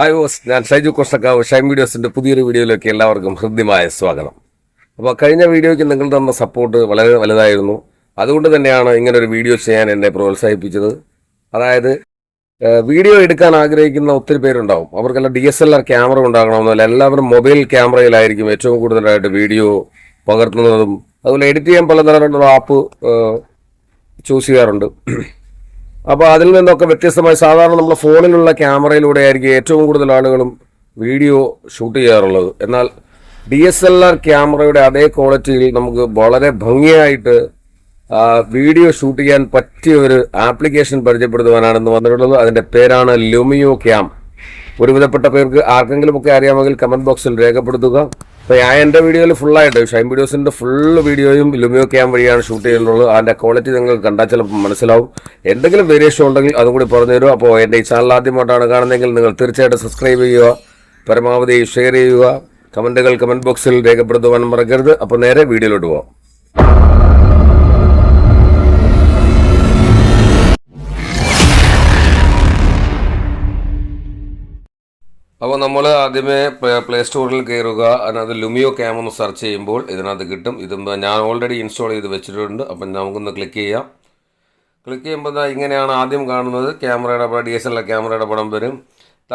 Hi hose ഞാൻ ഷൈജു കൃഷ്ണക്കാവ് ഷൈം വീഡിയോസിന്റെ പുതിയൊരു വീഡിയോയിലേക്ക് എല്ലാവർക്കും ഹൃദ്യമായ സ്വാഗതം. അപ്പോൾ കഴിഞ്ഞ വീഡിയോയ്ക്ക് നിങ്ങൾ തന്ന സപ്പോർട്ട് വളരെ വലുതായിരുന്നു. അതുകൊണ്ട് തന്നെയാണ് ഇങ്ങനൊരു വീഡിയോ ചെയ്യാൻ എന്നെ പ്രോത്സാഹിപ്പിച്ചത്. അതായത് വീഡിയോ എടുക്കാൻ ആഗ്രഹിക്കുന്ന ഒത്തിരി പേരുണ്ടാവും. അവർക്കെല്ലാം D S L R camera ഉണ്ടാകണമെന്നല്ല എല്ലാവരും മൊബൈൽ ക്യാമറയിലായിരിക്കും ഏറ്റവും കൂടുതലായിട്ട് വീഡിയോ പകർത്തുന്നതും അതുപോലെ എഡിറ്റ് ചെയ്യാൻ പലതരത്തിലുള്ള ആപ്പ് ചൂസ് ചെയ്യാറുണ്ട്. അപ്പോൾ അതിൽ നിന്നൊക്കെ വ്യത്യസ്തമായി സാധാരണ നമ്മൾ ഫോണിലുള്ള ക്യാമറയിലൂടെ ആയിരിക്കും ഏറ്റവും കൂടുതൽ ആളുകളും വീഡിയോ ഷൂട്ട് ചെയ്യാറുള്ളത്. എന്നാൽ ഡി എസ് എൽ ആർ ക്യാമറയുടെ അതേ ക്വാളിറ്റിയിൽ നമുക്ക് വളരെ ഭംഗിയായിട്ട് വീഡിയോ ഷൂട്ട് ചെയ്യാൻ പറ്റിയ ഒരു ആപ്ലിക്കേഷൻ പരിചയപ്പെടുത്തുവാനാണ് ഇന്ന് വന്നിട്ടുള്ളത്. അതിന്റെ പേരാണ് ലുമിയോ ക്യാം ഒരുവിധപ്പെട്ട പേർക്ക് ആർക്കെങ്കിലുമൊക്കെ അറിയാമെങ്കിൽ കമന്റ് ബോക്സിൽ രേഖപ്പെടുത്തുക. അപ്പോൾ ഞാൻ എന്റെ വീഡിയോയിൽ ഫുള്ളായിട്ട് ഷൈൻ വീഡിയോസിന്റെ ഫുൾ വീഡിയോയും ലുമിയോ ക്യാം വഴിയാണ് ഷൂട്ട് ചെയ്യുന്നുള്ളൂ. അതിന്റെ ക്വാളിറ്റി നിങ്ങൾ കണ്ടാൽ ചിലപ്പോൾ മനസ്സിലാവും. എന്തെങ്കിലും വേരിയേഷൻ ഉണ്ടെങ്കിൽ അതും കൂടി പറഞ്ഞു തരും അപ്പോൾ എന്റെ ഈ ചാനൽ ആദ്യമായിട്ടാണ് കാണുന്നതെങ്കിൽ നിങ്ങൾ തീർച്ചയായിട്ടും സബ്സ്ക്രൈബ് ചെയ്യുക. പരമാവധി ഷെയർ ചെയ്യുക. കമന്റുകൾ കമന്റ് ബോക്സിൽ രേഖപ്പെടുത്തുവാൻ മറക്കരുത്. അപ്പോൾ നേരെ വീഡിയോയിലോട്ട് പോകാം അപ്പോൾ നമ്മൾ ആദ്യമേ പ്ലേ- സ്റ്റോറിൽ കയറുക അതിനകത്ത് ലുമിയോ ക്യാം ഒന്ന് സെർച്ച് ചെയ്യുമ്പോൾ ഇതിനകത്ത് കിട്ടും. ഇത് ഞാൻ ഓൾറെഡി ഇൻസ്റ്റാൾ ചെയ്ത് വെച്ചിട്ടുണ്ട്. അപ്പം നമുക്കൊന്ന് ക്ലിക്ക് ചെയ്യാം. ക്ലിക്ക് ചെയ്യുമ്പോൾ ഇങ്ങനെയാണ് ആദ്യം കാണുന്നത്. ക്യാമറയുടെ പടം ഡി എസ് എൽ ക്യാമറയുടെ പടം വരും.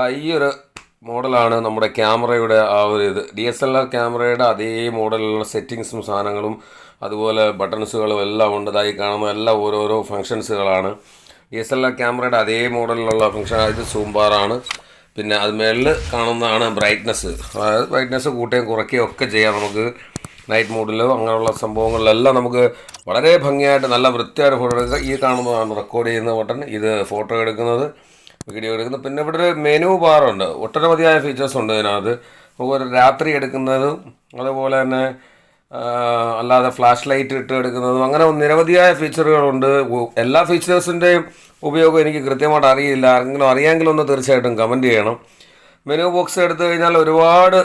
ഈ ഒരു മോഡലാണ് നമ്മുടെ ക്യാമറയുടെ ആ ഒരു ഇത്. ഡി എസ് എൽ ആർ ക്യാമറയുടെ അതേ മോഡലിലുള്ള സെറ്റിങ്സും സാധനങ്ങളും അതുപോലെ ബട്ടൺസുകളും എല്ലാം ഉണ്ട്. ഇതായി കാണുന്ന എല്ലാം ഓരോരോ ഫങ്ഷൻസുകളാണ് ഡി എസ് എൽ ആർ ക്യാമറയുടെ അതേ മോഡലിലുള്ള ഫങ്ഷൻ ഇത് സൂം ബാറാണ് പിന്നെ അത് മേളിൽ കാണുന്നതാണ് ബ്രൈറ്റ്നസ് അതായത് ബ്രൈറ്റ്നസ് കൂട്ടുകയും കുറയ്ക്കുകയും ഒക്കെ ചെയ്യാം നമുക്ക്. നൈറ്റ് മോഡിലോ അങ്ങനെയുള്ള സംഭവങ്ങളിലെല്ലാം നമുക്ക് വളരെ ഭംഗിയായിട്ട് നല്ല വൃത്തിയായിട്ട് ഫോട്ടോ എടുക്കുക. ഈ കാണുന്നതാണ് റെക്കോർഡ് ചെയ്യുന്ന ബട്ടൺ ഇത് ഫോട്ടോ എടുക്കുന്നത് വീഡിയോ എടുക്കുന്നത്. പിന്നെ ഇവിടെ ഒരു മെനു ബാറുണ്ട് ഒട്ടനവധിയായ ഫീച്ചേഴ്സ് ഉണ്ട് ഇതിനകത്ത്. ഒരു രാത്രി എടുക്കുന്നതും അതുപോലെ തന്നെ അല്ലാതെ ഫ്ലാഷ് ലൈറ്റ് ഇട്ട് എടുക്കുന്നതും അങ്ങനെ നിരവധിയായ ഫീച്ചറുകളുണ്ട്. എല്ലാ ഫീച്ചേഴ്സിന്റെയും ഉപയോഗം എനിക്ക് കൃത്യമായിട്ട് അറിയില്ല. ആരെങ്കിലും അറിയാമെങ്കിലും ഒന്ന് തീർച്ചയായിട്ടും കമന്റ് ചെയ്യണം. മെനു ബോക്സ് എടുത്തു കഴിഞ്ഞാൽ ഒരുപാട്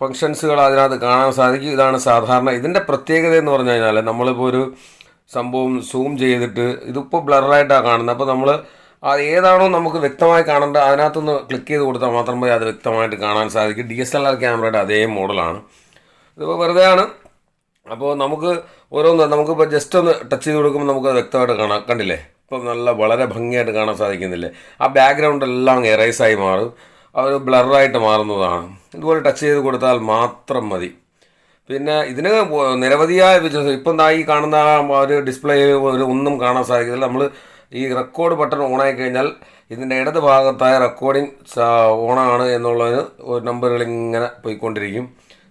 ഫങ്ഷൻസുകൾ അതിനകത്ത് കാണാൻ സാധിക്കും. ഇതാണ് സാധാരണ ഇതിന്റെ പ്രത്യേകത എന്ന് പറഞ്ഞു കഴിഞ്ഞാൽ നമ്മളിപ്പോൾ ഒരു സംഭവം സൂം ചെയ്തിട്ട് ഇതിപ്പോൾ ബ്ലറായിട്ടാണ് കാണുന്നത്. അപ്പോൾ നമ്മൾ അത് ഏതാണോ നമുക്ക് വ്യക്തമായി കാണേണ്ടത് അതിനകത്തൊന്ന് ക്ലിക്ക് ചെയ്ത് കൊടുത്താൽ മാത്രമേ അത് വ്യക്തമായിട്ട് കാണാൻ സാധിക്കും. ഡി എസ് എൽ ആർ ക്യാമറയുടെ അതേ മോഡലാണ്. ഇതിപ്പോൾ വെറുതെ ആണ് അപ്പോൾ നമുക്ക് ഓരോന്ന് നമുക്കിപ്പോൾ ജസ്റ്റ് ഒന്ന് ടച്ച് ചെയ്ത് കൊടുക്കുമ്പോൾ നമുക്ക് വ്യക്തമായിട്ട് കാണാം. കണ്ടില്ലേ? ഇപ്പം നല്ല വളരെ ഭംഗിയായിട്ട് കാണാൻ സാധിക്കുന്നില്ലേ? ആ ബാക്ക്ഗ്രൗണ്ട് എല്ലാം അങ്ങ് എറൈസായി മാറും. അവർ ബ്ലറായിട്ട് മാറുന്നതാണ്. ഇതുപോലെ ടച്ച് ചെയ്ത് കൊടുത്താൽ മാത്രം മതി. പിന്നെ ഇതിന് നിരവധിയായ ഫീച്ചേഴ്സ് ഇപ്പം ഈ കാണുന്ന ഒരു ഡിസ്പ്ലേ ഒരു ഒന്നും കാണാൻ സാധിക്കുന്നില്ല. നമ്മൾ ഈ റെക്കോർഡ് ബട്ടൺ ഓണായി കഴിഞ്ഞാൽ ഇതിന്റെ ഇടത് ഭാഗത്തായ റെക്കോർഡിംഗ് ഓണാണ് എന്നുള്ളതിന് ഒരു നമ്പറുകൾ ഇങ്ങനെ പോയിക്കൊണ്ടിരിക്കും.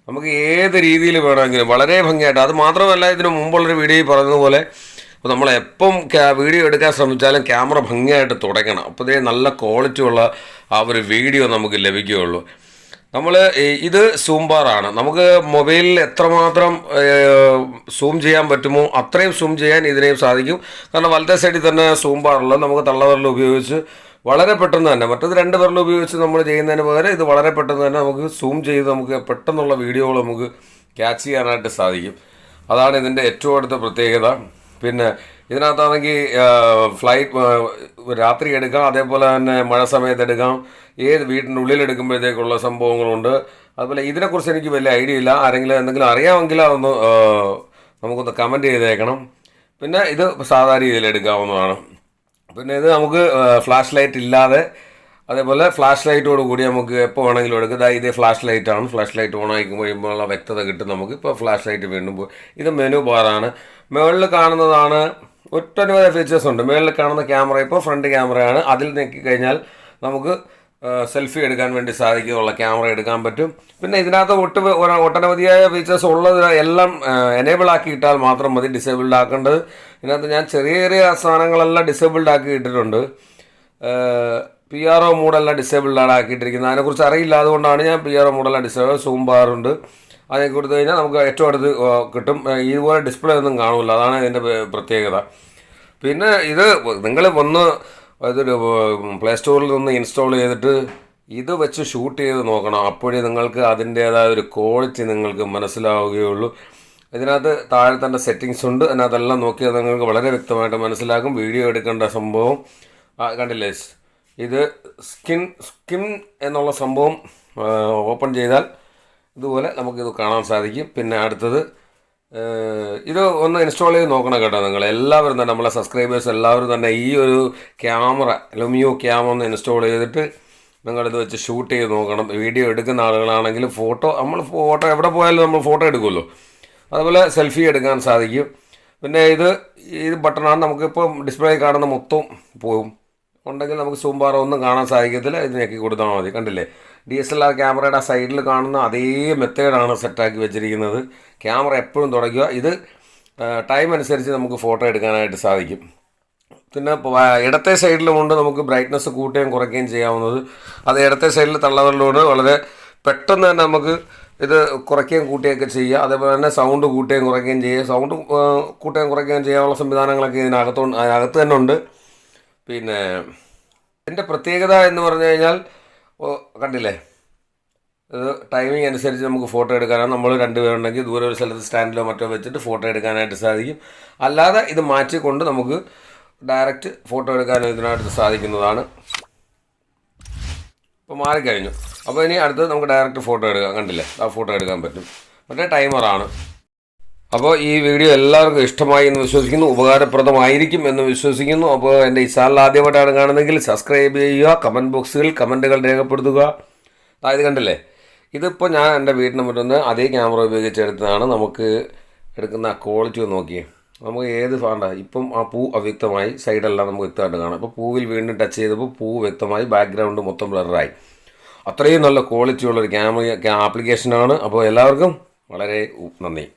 നമുക്ക് ഏത് രീതിയിൽ വേണമെങ്കിലും വളരെ ഭംഗിയായിട്ട്. അത് മാത്രമല്ല ഇതിന് മുമ്പുള്ളൊരു വീഡിയോയിൽ പറഞ്ഞതുപോലെ അപ്പോൾ നമ്മൾ എപ്പം വീഡിയോ എടുക്കാൻ ശ്രമിച്ചാലും ക്യാമറ ഭംഗിയായിട്ട് തുടങ്ങണം. അപ്പോഴത്തേ നല്ല ക്വാളിറ്റി ഉള്ള ആ ഒരു വീഡിയോ നമുക്ക് ലഭിക്കുകയുള്ളൂ. നമ്മൾ ഇത് സൂം ബാറാണ് നമുക്ക് മൊബൈലിൽ എത്രമാത്രം സൂം ചെയ്യാൻ പറ്റുമോ അത്രയും സൂം ചെയ്യാൻ ഇതിനെയും സാധിക്കും. കാരണം വലത്തെ സൈഡിൽ തന്നെ സൂം ബാറുള്ളത് നമുക്ക് തള്ളവരൽ ഉപയോഗിച്ച് വളരെ പെട്ടെന്ന് തന്നെ. മറ്റത് രണ്ട് പേരിൽ ഉപയോഗിച്ച് നമ്മൾ ചെയ്യുന്നതിന് പകരം ഇത് വളരെ പെട്ടെന്ന് തന്നെ നമുക്ക് സൂം ചെയ്ത് നമുക്ക് പെട്ടെന്നുള്ള വീഡിയോകൾ നമുക്ക് ക്യാച്ച് ചെയ്യാനായിട്ട് സാധിക്കും. അതാണ് ഇതിന്റെ ഏറ്റവും അടുത്ത പ്രത്യേകത. പിന്നെ ഇതിനകത്താണെങ്കിൽ ഫ്ലൈറ്റ് രാത്രി എടുക്കാം. അതേപോലെ തന്നെ മഴ സമയത്ത് എടുക്കാം. ഏത് വീട്ടിന്റെ ഉള്ളിൽ എടുക്കുമ്പോഴത്തേക്കുള്ള സംഭവങ്ങളുണ്ട്. അതുപോലെ ഇതിനെക്കുറിച്ച് എനിക്ക് വലിയ ഐഡിയ ഇല്ല. ആരെങ്കിലും എന്തെങ്കിലും അറിയാമെങ്കിൽ അതൊന്ന് നമുക്കൊന്ന് കമന്റ് ചെയ്തേക്കണം. പിന്നെ ഇത് സാധാരണ രീതിയിൽ എടുക്കാവുന്നതാണ്. പിന്നെ ഇത് നമുക്ക് ഫ്ലാഷ് ലൈറ്റ് ഇല്ലാതെ അതേപോലെ ഫ്ലാഷ് ലൈറ്റോട് കൂടി നമുക്ക് എപ്പോൾ വേണമെങ്കിലും എടുക്കാം. ഇതേ ഫ്ലാഷ് ലൈറ്റാണ്. ഫ്ലാഷ് ലൈറ്റ് ഓൺ ആയി കഴിയുമ്പോഴുള്ള വ്യക്തത കിട്ടും നമുക്ക്. ഇപ്പോൾ ഫ്ലാഷ് ലൈറ്റ് വീണ്ടും പോയി ഇത് മെനു ബാറാണ്. മുകളിൽ കാണുന്നതാണ് ഒട്ടനവധി ഫീച്ചേഴ്സ് ഉണ്ട്. മുകളിൽ കാണുന്ന ക്യാമറ ഇപ്പോൾ ഫ്രണ്ട് ക്യാമറയാണ്. അതിൽ നീക്കി കഴിഞ്ഞാൽ നമുക്ക് സെൽഫി എടുക്കാൻ വേണ്ടി സാധിക്കുന്നുള്ള ക്യാമറ എടുക്കാൻ പറ്റും. പിന്നെ ഇതിനകത്ത് ഒട്ട് ഒട്ടനവധിയായ ഫീച്ചേഴ്സ് ഉള്ളത് എല്ലാം എനേബിൾ ആക്കിയിട്ടാൽ മാത്രം മതി ഡിസേബിൾഡ് ആക്കേണ്ടത്. ഇതിനകത്ത് ഞാൻ ചെറിയ ചെറിയ സാധനങ്ങളെല്ലാം ഡിസേബിൾഡ് ആക്കി ഇട്ടിട്ടുണ്ട്. പി ആർ ഒ മോഡെല്ലാം ഡിസേബിൾഡ് ആണ് ആക്കിയിട്ടിരിക്കുന്നത്. അതിനെക്കുറിച്ച് അറിയില്ല അതുകൊണ്ടാണ് ഞാൻ പി ആർ ഒ മോഡെല്ലാം ഡിസേബിൾ സൂം ബാറുണ്ട് അതിനെ കൊടുത്തു കഴിഞ്ഞാൽ നമുക്ക് ഏറ്റവും അടുത്ത് കിട്ടും. ഇതുപോലെ ഡിസ്പ്ലേ ഒന്നും കാണില്ല അതാണ് ഇതിന്റെ പ്രത്യേകത. പിന്നെ ഇത് നിങ്ങൾ ഒന്ന് ഇതൊരു പ്ലേ സ്റ്റോറിൽ നിന്ന് ഇൻസ്റ്റാൾ ചെയ്തിട്ട് ഇത് വെച്ച് ഷൂട്ട് ചെയ്ത് നോക്കണം. അപ്പോഴേ നിങ്ങൾക്ക് അതിന്റേതായ ഒരു ക്വാളിറ്റി നിങ്ങൾക്ക് മനസ്സിലാവുകയുള്ളൂ. ഇതിനകത്ത് താഴെ തന്നെ സെറ്റിങ്സ് ഉണ്ട്. അതിനകത്തെല്ലാം നോക്കിയാൽ നിങ്ങൾക്ക് വളരെ വ്യക്തമായിട്ട് മനസ്സിലാക്കും വീഡിയോ എടുക്കേണ്ട സംഭവം കണ്ടില്ലേ? ഇത് സ്കിൻ സ്കിൻ എന്നുള്ള സംഭവം ഓപ്പൺ ചെയ്താൽ ഇതുപോലെ നമുക്കിത് കാണാൻ സാധിക്കും. പിന്നെ അടുത്തത് ഇത് ഒന്ന് ഇൻസ്റ്റാൾ ചെയ്ത് നോക്കണം കേട്ടോ നിങ്ങൾ എല്ലാവരും തന്നെ നമ്മളെ സബ്സ്ക്രൈബേഴ്സ് എല്ലാവരും തന്നെ ഈ ഒരു ക്യാമറ ലുമിയോ ക്യാമ ഒന്ന് ഇൻസ്റ്റാൾ ചെയ്തിട്ട് നിങ്ങളിത് വെച്ച് ഷൂട്ട് ചെയ്ത് നോക്കണം. വീഡിയോ എടുക്കുന്ന ആളുകളാണെങ്കിൽ ഫോട്ടോ നമ്മൾ ഫോട്ടോ എവിടെ പോയാലും നമ്മൾ ഫോട്ടോ എടുക്കുമല്ലോ. അതുപോലെ സെൽഫി എടുക്കാൻ സാധിക്കും. പിന്നെ ഇത് ഇത് ബട്ടണാണ് നമുക്കിപ്പോൾ ഡിസ്പ്ലേ കാണുന്ന മൊത്തം പോവും. ഉണ്ടെങ്കിൽ നമുക്ക് സൂംബാറോ ഒന്നും കാണാൻ സാധിക്കത്തില്ല. ഇത് ഞെക്കി കൊടുത്താൽ മതി. കണ്ടില്ലേ? ഡി എസ് എൽ ആർ ക്യാമറയുടെ സൈഡിൽ കാണുന്ന അതേ മെത്തേഡാണ് സെറ്റാക്കി വെച്ചിരിക്കുന്നത്. ക്യാമറ എപ്പോഴും തുടയ്ക്കുക. ഇത് ടൈം അനുസരിച്ച് നമുക്ക് ഫോട്ടോ എടുക്കാനായിട്ട് സാധിക്കും. പിന്നെ ഇടത്തെ സൈഡിലുമുണ്ട് നമുക്ക് ബ്രൈറ്റ്നസ് കൂട്ടുകയും കുറയ്ക്കുകയും ചെയ്യാവുന്നത്. അത് ഇടത്തെ സൈഡിൽ തള്ളവരിലൂടെ വളരെ പെട്ടെന്ന് തന്നെ നമുക്ക് ഇത് കുറയ്ക്കുകയും കൂട്ടുകയൊക്കെ ചെയ്യുക. അതേപോലെ തന്നെ സൗണ്ട് കൂട്ടുകയും കുറയ്ക്കുകയും ചെയ്യുക. സൗണ്ട് കൂട്ടുകയും കുറയ്ക്കുകയും ചെയ്യാനുള്ള സംവിധാനങ്ങളൊക്കെ ഇതിനകത്തുണ്ട് അതിനകത്ത് തന്നെ ഉണ്ട്. പിന്നെ ഇതിന്റെ പ്രത്യേകത എന്ന് പറഞ്ഞു കഴിഞ്ഞാൽ ഓ, കണ്ടില്ലേ? ഇത് ടൈമിംഗ് അനുസരിച്ച് നമുക്ക് ഫോട്ടോ എടുക്കാനാണ് നമ്മൾ രണ്ടുപേരുണ്ടെങ്കിൽ ദൂരെ ഒരു സ്ഥലത്ത് സ്റ്റാൻഡിലോ മറ്റോ വെച്ചിട്ട് ഫോട്ടോ എടുക്കാനായിട്ട് സാധിക്കും. അല്ലാതെ ഇത് മാറ്റിക്കൊണ്ട് നമുക്ക് ഡയറക്റ്റ് ഫോട്ടോ എടുക്കാനും ഇതിനായിട്ട് സാധിക്കുന്നതാണ്. ഇപ്പോൾ മാറിക്കഴിഞ്ഞു. അപ്പോൾ ഇനി അടുത്തത് നമുക്ക് ഡയറക്റ്റ് ഫോട്ടോ എടുക്കാം. കണ്ടില്ലേ? ആ ഫോട്ടോ എടുക്കാൻ പറ്റും. മറ്റേ ടൈമറാണ് അപ്പോൾ ഈ വീഡിയോ എല്ലാവർക്കും ഇഷ്ടമായി എന്ന് വിശ്വസിക്കുന്നു ഉപകാരപ്രദമായിരിക്കും എന്ന് വിശ്വസിക്കുന്നു. അപ്പോൾ എന്റെ ഈ ചാനൽ ആദ്യമായിട്ടാണ് കാണുന്നതെങ്കിൽ സബ്സ്ക്രൈബ് ചെയ്യുക കമന്റ് ബോക്സുകൾ കമന്റുകൾ രേഖപ്പെടുത്തുക. അതായത് കണ്ടല്ലേ? ഇതിപ്പോൾ ഞാൻ എന്റെ വീടിന് മുറ്റുന്ന അതേ ക്യാമറ ഉപയോഗിച്ചെടുത്തതാണ്. നമുക്ക് എടുക്കുന്ന ക്വാളിറ്റി ഒന്ന് നോക്കിയേ. നമുക്ക് ഏത് ഫാണ്ട ഇപ്പം ആ പൂ അവ്യക്തമായി സൈഡെല്ലാം നമുക്ക് വ്യക്തമായിട്ട് കാണാം. അപ്പോൾ പൂവിൽ വീണ്ടും ടച്ച് ചെയ്തപ്പോൾ പൂ വ്യക്തമായി ബാക്ക്ഗ്രൗണ്ട് മൊത്തം ബ്ലറായി അത്രയും നല്ല ക്വാളിറ്റിയുള്ള ഒരു ക്യാമറ ആപ്ലിക്കേഷനാണ് അപ്പോൾ എല്ലാവർക്കും വളരെ നന്ദി.